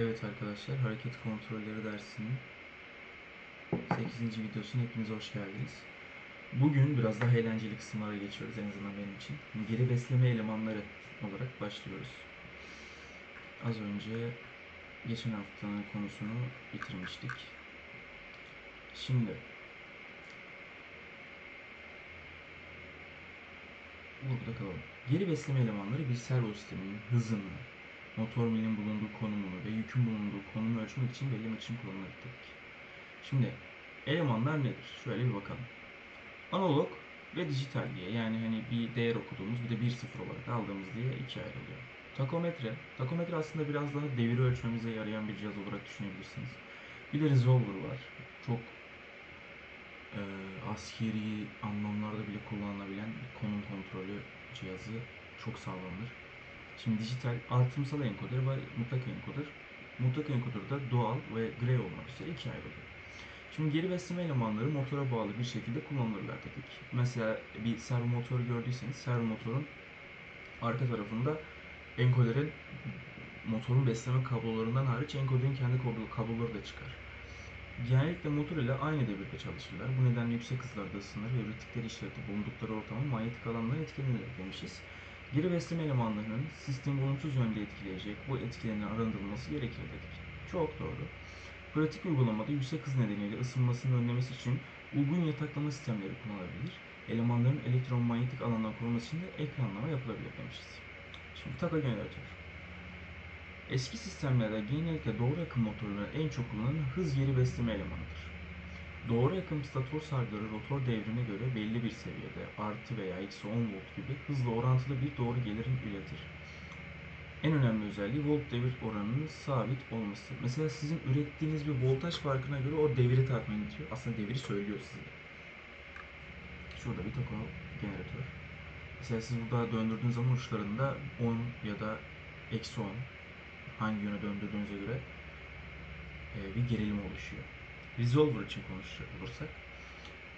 Evet arkadaşlar, hareket kontrolleri dersinin 8. videosuna hepiniz hoş geldiniz. Bugün biraz daha eğlenceli kısımlara geçiyoruz en azından benim için. Geri besleme elemanları olarak başlıyoruz. Az önce geçen haftanın konusunu bitirmiştik. Şimdi burada kalalım. Geri besleme elemanları bir servo sisteminin hızını, motor milin bulunduğu bulunduğu ölçmek için belirlemek için kullanılır ki. Şimdi elemanlar nedir? Şöyle bir bakalım. Analog ve dijital diye yani hani bir değer okuduğumuz bir de 1-0 olarak aldığımız diye ikiye ayrılıyor. Takometre. Takometre aslında biraz daha devir ölçmemize yarayan bir cihaz olarak düşünebilirsiniz. Bir de resolver var. Çok e, askeri anlamlarda bile kullanılabilen konum kontrolü cihazı çok sağlamdır. Şimdi dijital artımsal enkoder ve mutlak enkoder. Mutlak enkoder da doğal ve grey olmak üzere ikiye ayrılıyor. Şimdi geri besleme elemanları motora bağlı bir şekilde kullanılırlar dedik. Mesela bir servo motoru gördüyseniz servo motorun arka tarafında enkoderin motorun besleme kablolarından hariç enkoderin kendi kablo- kabloları da çıkar. Genellikle motor ile aynı devirde çalışırlar. Bu nedenle yüksek hızlarda ısınır ve ürettikleri işlevde bulundukları ortamın manyetik alanından etkilenir demişiz. Geri besleme elemanlarının sistemi olumsuz yönde etkileyecek bu etkilerin arındırılması gerekir dedik. Çok doğru. Pratik uygulamada yüksek hız nedeniyle ısınmasını önlemesi için uygun yataklama sistemleri kullanılabilir. Elemanların elektromanyetik alandan korunması için de ekranlama yapılabilir demişiz. Şimdi taka jeneratör. Eski sistemlerde genellikle doğru akım motorları en çok kullanılan hız geri besleme elemanıdır. Doğru akım stator sargıları rotor devrine göre belli bir seviyede artı veya eksi 10 volt gibi hızla orantılı bir doğru gelirim üretir. En önemli özelliği volt devir oranının sabit olması. Mesela sizin ürettiğiniz bir voltaj farkına göre o deviri tahmin ediyor. Aslında deviri söylüyor size. Şurada bir tako jeneratör. Mesela siz burada döndürdüğünüz zaman uçlarında 10 ya da eksi 10 hangi yöne döndürdüğünüze göre e, bir gerilim oluşuyor. Resolver için konuşacak olursak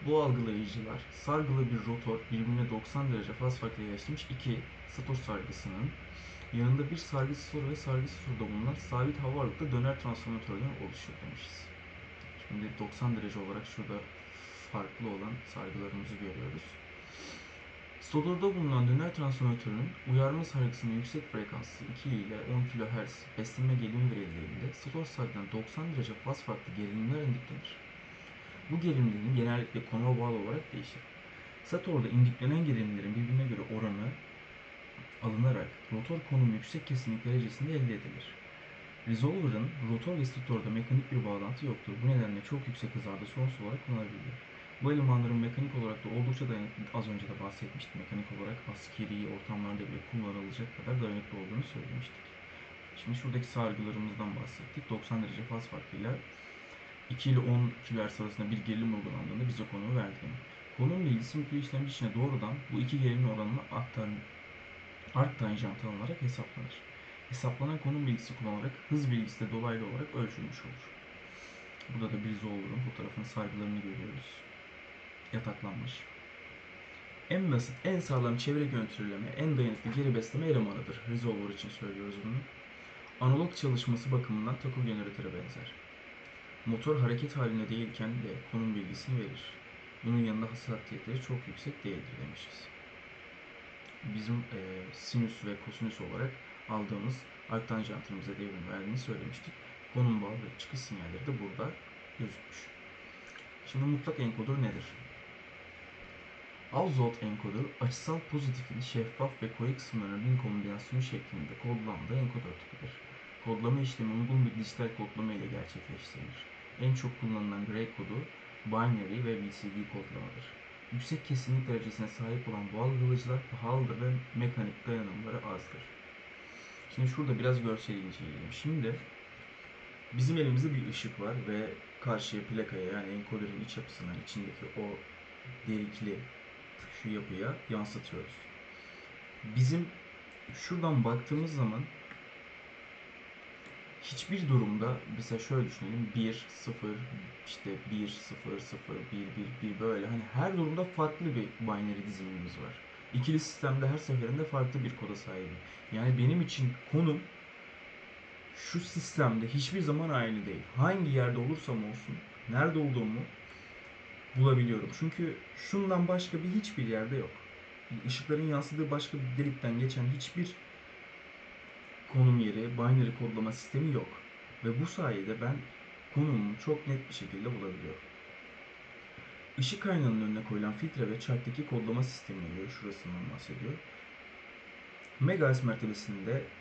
bu algılayıcılar sargılı bir rotor birbirine 90 derece faz farkıyla yerleştirilmiş iki stator sargısının yanında bir sargı storu ve sargı storuda bulunan sabit hava ağırlıklı döner transformatörden oluşuyor demişiz. Şimdi 90 derece olarak şurada farklı olan sargılarımızı görüyoruz. Stotorda bulunan döner transformatörün uyarma sargısının yüksek frekanslı 2 ile 10 kHz besleme gerilimi verildiğinde stator sargıdan 90 derece faz farklı gerilimler indiklenir. Bu gerilimlerin genellikle konuma bağlı olarak değişir. Statorda indiklenen gerilimlerin birbirine göre oranı alınarak rotor konum yüksek kesinlik derecesinde elde edilir. Resolver'ın rotor ve statorda mekanik bir bağlantı yoktur. Bu nedenle çok yüksek hızlarda sonsuz olarak kullanılabilir. Bu elemanların mekanik olarak da oldukça dayanıklı, az önce de bahsetmiştim, mekanik olarak askeri ortamlarda bile kullanılacak kadar dayanıklı olduğunu söylemiştik. Şimdi şuradaki sargılarımızdan bahsettik. 90 derece faz farkıyla 2 ile 10 kHz arasında bir gerilim uygulandığında bize konumu verdi. Konum bilgisi yüklü işlemci içine doğrudan bu iki gerilim oranını aktar, art tanjant alınarak hesaplanır. Hesaplanan konum bilgisi kullanarak hız bilgisi de dolaylı olarak ölçülmüş olur. Burada da bir Resolver'ın fotoğrafın sargılarını görüyoruz. Yataklanmış. En basit, en sağlam çevre görüntüleme, en dayanıklı geri besleme elemanıdır. Resolver için söylüyoruz bunu. Analog çalışması bakımından tako generatöre benzer. Motor hareket halinde değilken de konum bilgisini verir. Bunun yanında hassasiyetleri çok yüksek değildir demişiz. Bizim e, sinüs ve kosinüs olarak aldığımız arctanjantımıza devrim verdiğini söylemiştik. Konum bağlı ve çıkış sinyalleri de burada gözükmüş. Şimdi mutlak enkoder nedir? Auxot enkoder açısal pozitifin şeffaf ve koyu kısımlarının bin kombinasyonu şeklinde kodlandığı enkoder tipidir. Kodlama işlemi uygun bir dijital kodlama ile gerçekleştirilir. En çok kullanılan gray kodu binary ve BCD kodlamadır. Yüksek kesinlik derecesine sahip olan bu algılayıcılar pahalıdır ve mekanik dayanımları azdır. Şimdi şurada biraz görsel inceleyelim. Şimdi bizim elimizde bir ışık var ve karşıya plakaya yani enkoderin iç yapısına içindeki o delikli şu yapıya yansıtıyoruz. Bizim şuradan baktığımız zaman hiçbir durumda mesela şöyle düşünelim 1 0 işte 1 0 0 1 1 1 böyle hani her durumda farklı bir binary dizimimiz var. İkili sistemde her seferinde farklı bir koda sahip. Yani benim için konum şu sistemde hiçbir zaman aynı değil. Hangi yerde olursam olsun, nerede olduğumu bulabiliyorum. Çünkü şundan başka bir hiçbir yerde yok. Işıkların yansıdığı başka bir delikten geçen hiçbir konum yeri, binary kodlama sistemi yok. Ve bu sayede ben konumumu çok net bir şekilde bulabiliyorum. Işık kaynağının önüne koyulan filtre ve çarktaki kodlama sistemine göre şurasından bahsediyor. Megahertz mertebesinde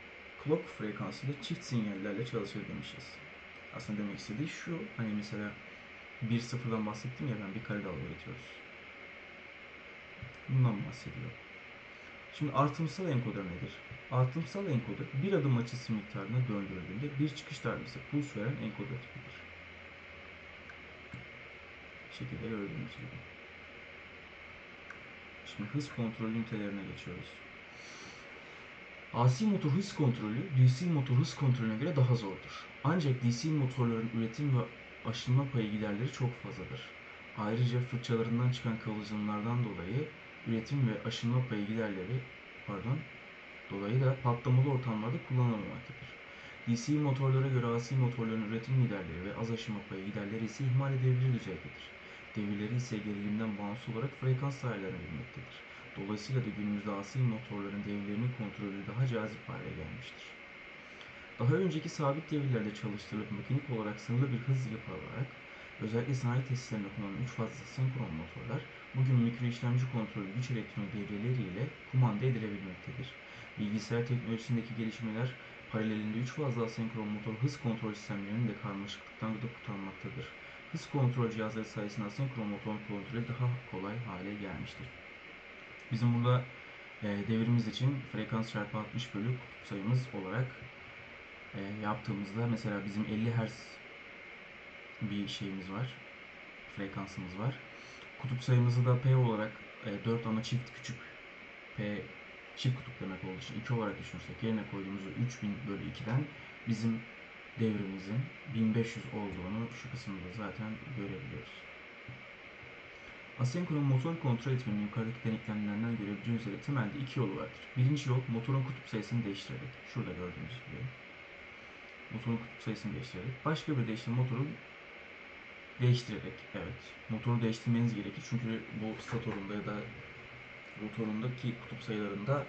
clock frekansıyla çift sinyallerle çalışır demişiz. Aslında demek istediği şu, hani mesela 1-0'dan bahsettim ya ben bir kare dalga üretiyoruz. Bundan bahsediyor. Şimdi artımsal enkoder nedir? Artımsal enkoder bir adım açısı miktarına döndürüldüğünde bir çıkış darbesi puls veren enkoder tipidir. Bu şekilde gördüğünüz gibi. Şimdi hız kontrol ünitelerine geçiyoruz. AC motor hız kontrolü DC motor hız kontrolüne göre daha zordur. Ancak DC motorların üretim ve aşınma payı giderleri çok fazladır. Ayrıca fırçalarından çıkan kıvılcımlardan dolayı üretim ve aşınma payı giderleri pardon dolayı da patlamalı ortamlarda kullanılmamaktadır. DC motorlara göre AC motorların üretim giderleri ve az aşınma payı giderleri ise ihmal edilebilir düzeydedir. Devirleri ise gerilimden bağımsız olarak frekans ayarlanabilmektedir. Dolayısıyla da günümüzde AC motorların devirlerinin kontrolü daha cazip hale gelmiştir. Daha önceki sabit devirlerde çalıştırılıp mekanik olarak sınırlı bir hız yapılarak özellikle sanayi tesislerinde kullanılan 3 fazla senkron motorlar bugün mikro işlemci kontrolü güç elektronik devreleriyle kumanda edilebilmektedir. Bilgisayar teknolojisindeki gelişmeler paralelinde 3 fazla asenkron motor hız kontrol sistemlerinin de karmaşıklıktan da kurtarmaktadır. Hız kontrol cihazları sayesinde asenkron motor kontrolü daha kolay hale gelmiştir. Bizim burada e, devrimiz için frekans çarpı 60 bölü sayımız olarak e, yaptığımızda mesela bizim 50 Hz bir şeyimiz var. Frekansımız var. Kutup sayımızı da P olarak e, 4 ama çift küçük P çift kutup demek olduğu için 2 olarak düşünürsek yerine koyduğumuzda 3000 bölü 2'den bizim devrimizin 1500 olduğunu şu kısımda zaten görebiliyoruz. Asenkron motor kontrol etmenin yukarıdaki denklemlerinden görebileceğiniz üzere temelde iki yolu vardır. Birinci yol motorun kutup sayısını değiştirerek. Şurada gördüğünüz gibi. Motorun kutup sayısını değiştirerek. Başka bir deyişle motoru değiştirerek. Evet. Motoru değiştirmeniz gerekir. Çünkü bu statorunda ya da rotorundaki kutup sayılarında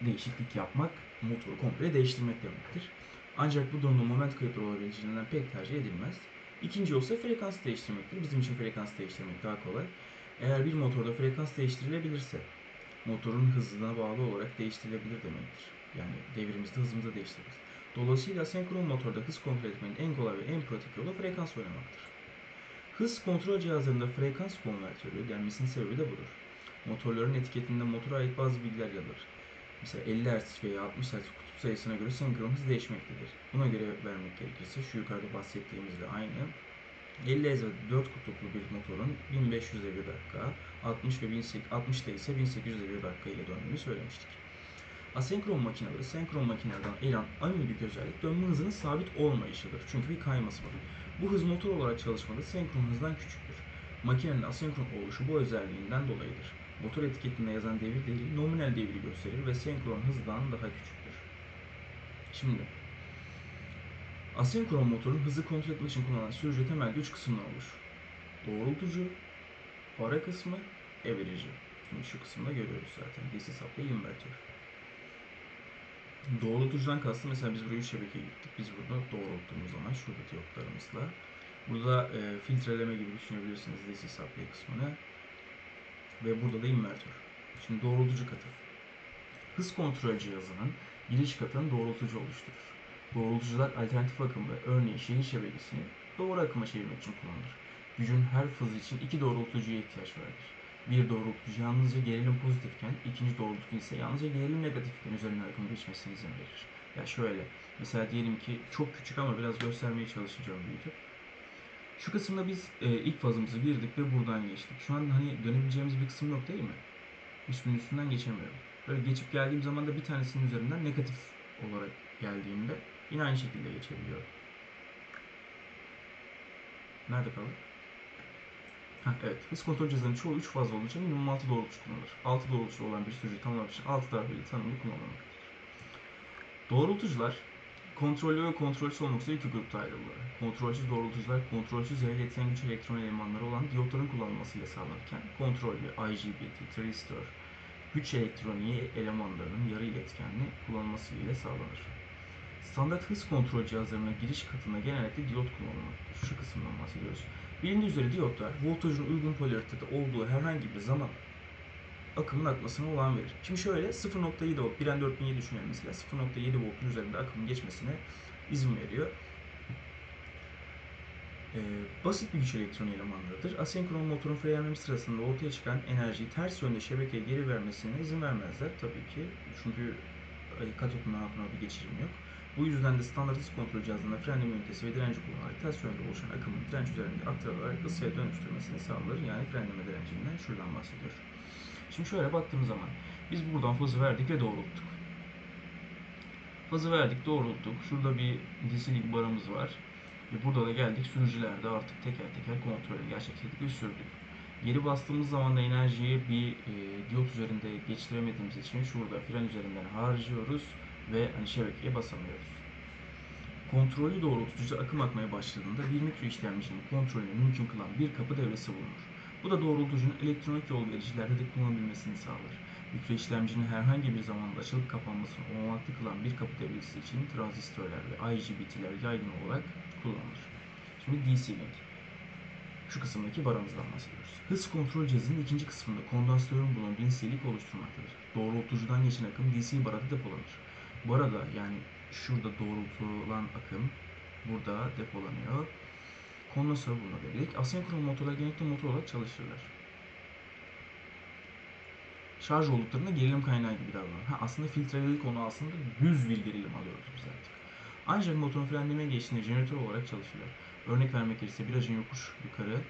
değişiklik yapmak motoru komple değiştirmek demektir. Ancak bu durumda moment kayıpları olabileceğinden pek tercih edilmez. İkinci yol ise frekans değiştirmektir. Bizim için frekans değiştirmek daha kolay. Eğer bir motorda frekans değiştirilebilirse motorun hızına bağlı olarak değiştirilebilir demektir. Yani devrimizde hızımızı değiştiririz. Dolayısıyla senkron motorda hız kontrol etmenin en kolay ve en pratik yolu frekans oynamaktır. Hız kontrol cihazlarında frekans konvertörü denmesinin sebebi de budur. Motorların etiketinde motora ait bazı bilgiler yer alır. Mesela 50 Hz veya 60 Hz kutup sayısına göre senkron hız değişmektedir. Buna göre vermek gerekirse şu yukarıda bahsettiğimizle aynı. 50 Hz ve 4 kutuplu bir motorun 1500 devir dakika, 60 ve 1800, 60'da ise 1800 devir dakika ile döndüğünü söylemiştik. Asenkron makineleri senkron makinelerden ayıran en büyük özellik dönme hızının sabit olmayışıdır. Çünkü bir kayması var. Bu hız motor olarak çalışmada senkron hızdan küçüktür. Makinenin asenkron oluşu bu özelliğinden dolayıdır. Motor etiketinde yazan devir değeri nominal devri gösterir ve senkron hızdan daha küçüktür. Şimdi asenkron motorun hızı kontrol etmek için kullanılan sürücü temelde 3 kısımdan oluşur. Doğrultucu, para kısmı, evirici. Şimdi şu kısımda görüyoruz zaten. DC supply inverter. Doğrultucudan kastım mesela biz buraya 3 şebeke gittik. Biz burada doğrulttuğumuz zaman şurada diyotlarımızla. Burada e, filtreleme gibi düşünebilirsiniz DC supply kısmını. Ve burada da invertör. Şimdi doğrultucu katı. Hız kontrol cihazının giriş katını doğrultucu oluşturur. Doğrultucular alternatif akım ve örneğin şehir şebekesini doğru akıma çevirmek için kullanılır. Gücün her fazı için iki doğrultucuya ihtiyaç vardır. Bir doğrultucu yalnızca gerilim pozitifken, ikinci doğrultucu ise yalnızca gerilim negatifken üzerinden akım geçmesine izin verir. Ya şöyle, mesela diyelim ki çok küçük ama biraz göstermeye çalışacağım büyütüp. Şu kısımda biz e, ilk fazımızı girdik ve buradan geçtik. Şu an hani dönebileceğimiz bir kısım yok değil mi? Üstünün üstünden geçemiyorum. Böyle geçip geldiğim zaman da bir tanesinin üzerinden negatif olarak geldiğimde yine aynı şekilde geçebiliyorum. Nerede kaldık? Evet. Hız kontrol cihazlarının çoğu 3 fazla olduğu için minimum 6 doğrultucu kullanılır. 6 doğrultucu olan bir sürücü tanımlamak için 6 darbeli tanımlı kullanılmaktadır. Doğrultucular Kontrollü ve kontrolsüz olmak üzere iki grupta ayrılırlar. Kontrolsüz doğrultucular, kontrolsüz yarı iletken güç elektron elemanları olan diyotların kullanılmasıyla sağlanırken, kontrollü IGBT, transistör, güç elektroniği elemanlarının yarı iletkenli kullanılmasıyla sağlanır. Standart hız kontrol cihazlarına giriş katına genellikle diyot kullanılmaktadır. Şu kısımdan bahsediyoruz. Bilindiği üzere diyotlar voltajın uygun polaritede olduğu herhangi bir zaman akımın akmasına olan verir. Şimdi şöyle 0.7 volt, 1N 4007 düşünelim mesela 0.7 voltun üzerinde akımın geçmesine izin veriyor. Ee, basit bir güç elektroniği elemanlarıdır. Asenkron motorun frenleme sırasında ortaya çıkan enerjiyi ters yönde şebekeye geri vermesine izin vermezler tabii ki. Çünkü e, katotun altına bir geçirim yok. Bu yüzden de standart kontrol cihazında frenleme ünitesi ve direnci kullanarak ters yönde oluşan akımın direnç üzerinde aktarılarak ısıya dönüştürmesini sağlar. Yani frenleme direncinden şuradan bahsediyor. Şimdi şöyle baktığımız zaman biz buradan fazı verdik ve doğrulttuk. Fazı verdik, doğrulttuk. Şurada bir DC'lik barımız var. Ve burada da geldik sürücülerde artık teker teker kontrolü gerçekleştirdik ve sürdük. Geri bastığımız zaman da enerjiyi bir e, diyot üzerinde geçiremediğimiz için şurada fren üzerinden harcıyoruz ve hani şebekeye basamıyoruz. Kontrollü doğrultucuda akım akmaya başladığında bir mikro işlemcinin kontrolünü mümkün kılan bir kapı devresi bulunur. Bu da doğrultucunun elektronik yol vericilerde de kullanabilmesini sağlar. Mikro işlemcinin herhangi bir zamanda açılıp kapanmasını olanaklı kılan bir kapı devresi için transistörler ve IGBT'ler yaygın olarak kullanılır. Şimdi DC-Link. Şu kısımdaki baramızdan bahsediyoruz. Hız kontrol cihazının ikinci kısmında kondansatörün bulunduğu DC'lik oluşturmaktadır. Doğrultucudan geçen akım DC barada depolanır. Barada yani şurada doğrultulan akım burada depolanıyor. Kondansatör bulunabilir. Asenkron motorlar genellikle motor olarak çalışırlar. Şarj olduklarında gerilim kaynağı gibi davranır. Ha, aslında filtreli konu aslında düz bir gerilim alıyoruz biz artık. Ancak motorun frenlemeye geçtiğinde jeneratör olarak çalışırlar. Örnek vermek gerekirse bir aracın yokuş yukarı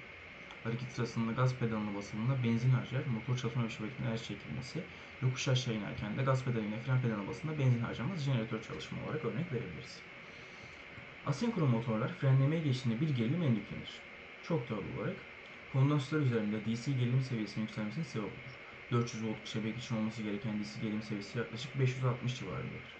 hareket sırasında gaz pedalına basıldığında benzin harcar, motor çalışma ve şebekenin enerji çekilmesi. Yokuş aşağı inerken de gaz pedalıyla fren pedalına basıldığında benzin harcamaz, jeneratör çalışma olarak örnek verebiliriz. Asenkron motorlar frenlemeye geçtiğinde bir gerilim endüklenir. Çok doğal olarak kondansatör üzerinde DC gerilim seviyesinin yükselmesine sebep olur. 400 volt şebeke için olması gereken DC gerilim seviyesi yaklaşık 560 civarındadır.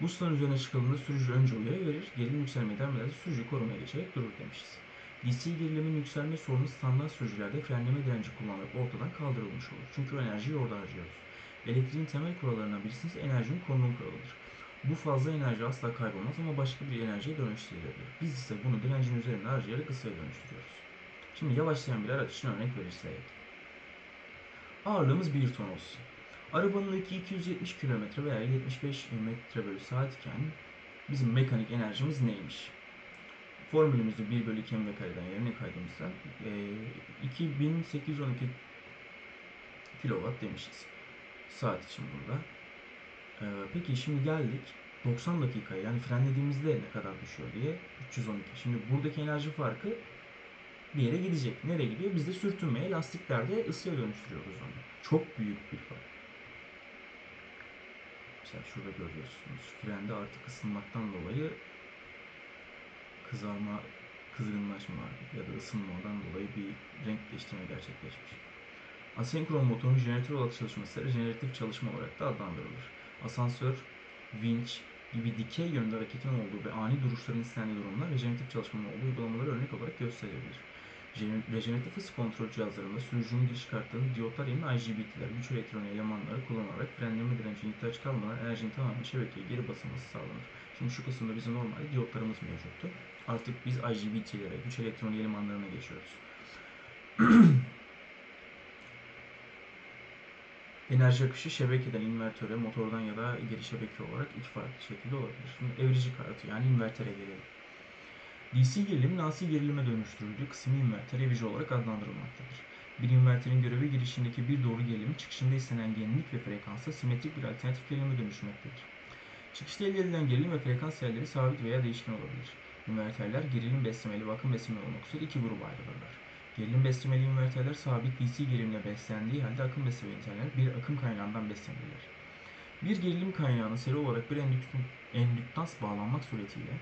Bu sınır üzerine çıkıldığında sürücü önce uyarı verir, gerilim yükselmeye devam ederse sürücü korumaya geçerek durur demişiz. DC gerilimin yükselme sorunu standart sürücülerde frenleme direnci kullanarak ortadan kaldırılmış olur. Çünkü enerjiyi orada harcıyoruz. Elektriğin temel kurallarından birisi ise enerjinin konum kuralıdır. Bu fazla enerji asla kaybolmaz ama başka bir enerjiye dönüştürülebilir. Biz ise bunu direncin üzerinde harcayarak ısıya dönüştürüyoruz. Şimdi yavaşlayan bir araç için örnek verirsek. Ağırlığımız 1 ton olsun. Arabanın yükü 270 km veya 75 metre bölü saat iken bizim mekanik enerjimiz neymiş? Formülümüzü 1 bölü 2 mv kareden yerine kaydığımızda e, 2812 kilowatt demişiz. Saat için burada. E, peki şimdi geldik 90 dakikaya yani frenlediğimizde ne kadar düşüyor diye 312. Şimdi buradaki enerji farkı bir yere gidecek. Nereye gidiyor? Biz de sürtünmeye, lastiklerde ısıya dönüştürüyoruz onu. Çok büyük bir fark. Mesela şurada görüyorsunuz. Frende artık ısınmaktan dolayı kızarma, kızgınlaşma ya da ısınmadan dolayı bir renk değiştirme gerçekleşmiş. Asenkron motorun jeneratör olarak çalışması rejeneratif çalışma olarak da adlandırılır. Asansör, vinç gibi dikey yönde hareketin olduğu ve ani duruşların istendiği durumlar rejeneratif çalışmanın olduğu uygulamaları örnek olarak gösterilebilir. Rejeneratif hız kontrol cihazlarında sürücünün giriş kartlarını diyotlar yerine IGBT'ler, güç elektroniği elemanları kullanarak frenleme direncine ihtiyaç kalmadan enerjinin tamamen şebekeye geri basılması sağlanır. Şimdi şu kısımda bizim normalde diyotlarımız mevcuttu. Artık biz IGBT'lere, güç elektroniği elemanlarına geçiyoruz. Enerji akışı şebekeden invertöre, motordan ya da geri şebeke olarak iki farklı şekilde olabilir. Şimdi evrici kartı yani invertere gelelim. DC gerilim AC gerilime dönüştürüldüğü kısmı inverter evici olarak adlandırılmaktadır. Bir inverterin görevi girişindeki bir doğru gerilimi çıkışında istenen genlik ve frekansa simetrik bir alternatif gerilime dönüşmektedir. Çıkışta elde edilen gerilim ve frekans yerleri sabit veya değişken olabilir. İnverterler gerilim beslemeli ve akım beslemeli olmak üzere iki gruba ayrılırlar. Gerilim beslemeli inverterler sabit DC gerilimle beslendiği halde akım beslemeli inverterler bir akım kaynağından beslenirler. Bir gerilim kaynağına seri olarak bir endüktans bağlanmak suretiyle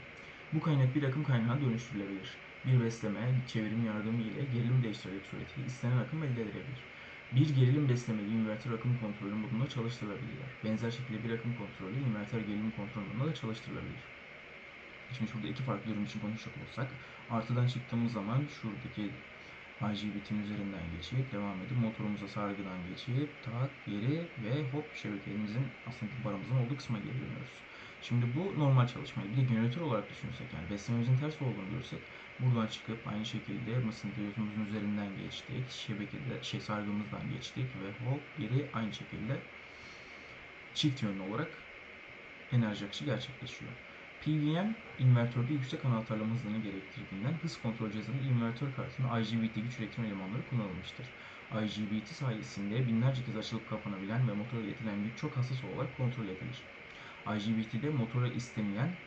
bu kaynak bir akım kaynağına dönüştürülebilir. Bir besleme, çevirim yardımı ile gerilim değiştirerek suretiyle istenen akım elde edilebilir. Bir gerilim beslemeli inverter akım kontrolü modunda çalıştırılabilir. Benzer şekilde bir akım kontrolü inverter gerilim kontrolü modunda da çalıştırılabilir. Şimdi şurada iki farklı ürün için konuşacak olsak artıdan çıktığımız zaman şuradaki IGBT'nin üzerinden geçip devam edip motorumuza sargıdan geçip tak geri ve hop şebekemizin aslında barımızın olduğu kısma geri dönüyoruz. Şimdi bu normal çalışmayı bir de jeneratör olarak düşünsek yani beslememizin ters olduğunu görsek buradan çıkıp aynı şekilde mısın diyozumuzun üzerinden geçtik. Şebekede şey sargımızdan geçtik ve hop geri aynı şekilde çift yönlü olarak enerji akışı gerçekleşiyor. PWM, invertörde yüksek anahtarlama hızını gerektirdiğinden hız kontrol cihazının invertör kartında IGBT güç üretim elemanları kullanılmıştır. IGBT sayesinde binlerce kez açılıp kapanabilen ve motora iletilen güç çok hassas olarak kontrol edilir. IGBT'de motora istenilen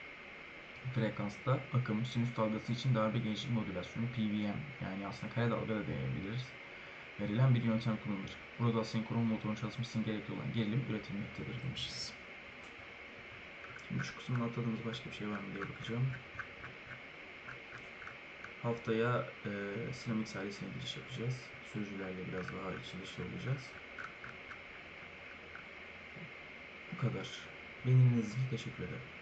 frekansta akım, sinüs dalgası için darbe genişlik modülasyonu PWM yani aslında kare dalga da deneyebiliriz. Verilen bir yöntem kullanılır. Burada senkron motorun çalışması için gerekli olan gerilim üretilmektedir demişiz. Şu kısımda atladığımız başka bir şey var mı diye bakacağım. Haftaya e, Sinemix ailesine giriş yapacağız. Sürücülerle biraz daha içi dışlı olacağız. Bu kadar. Beni dinlediğiniz teşekkür ederim.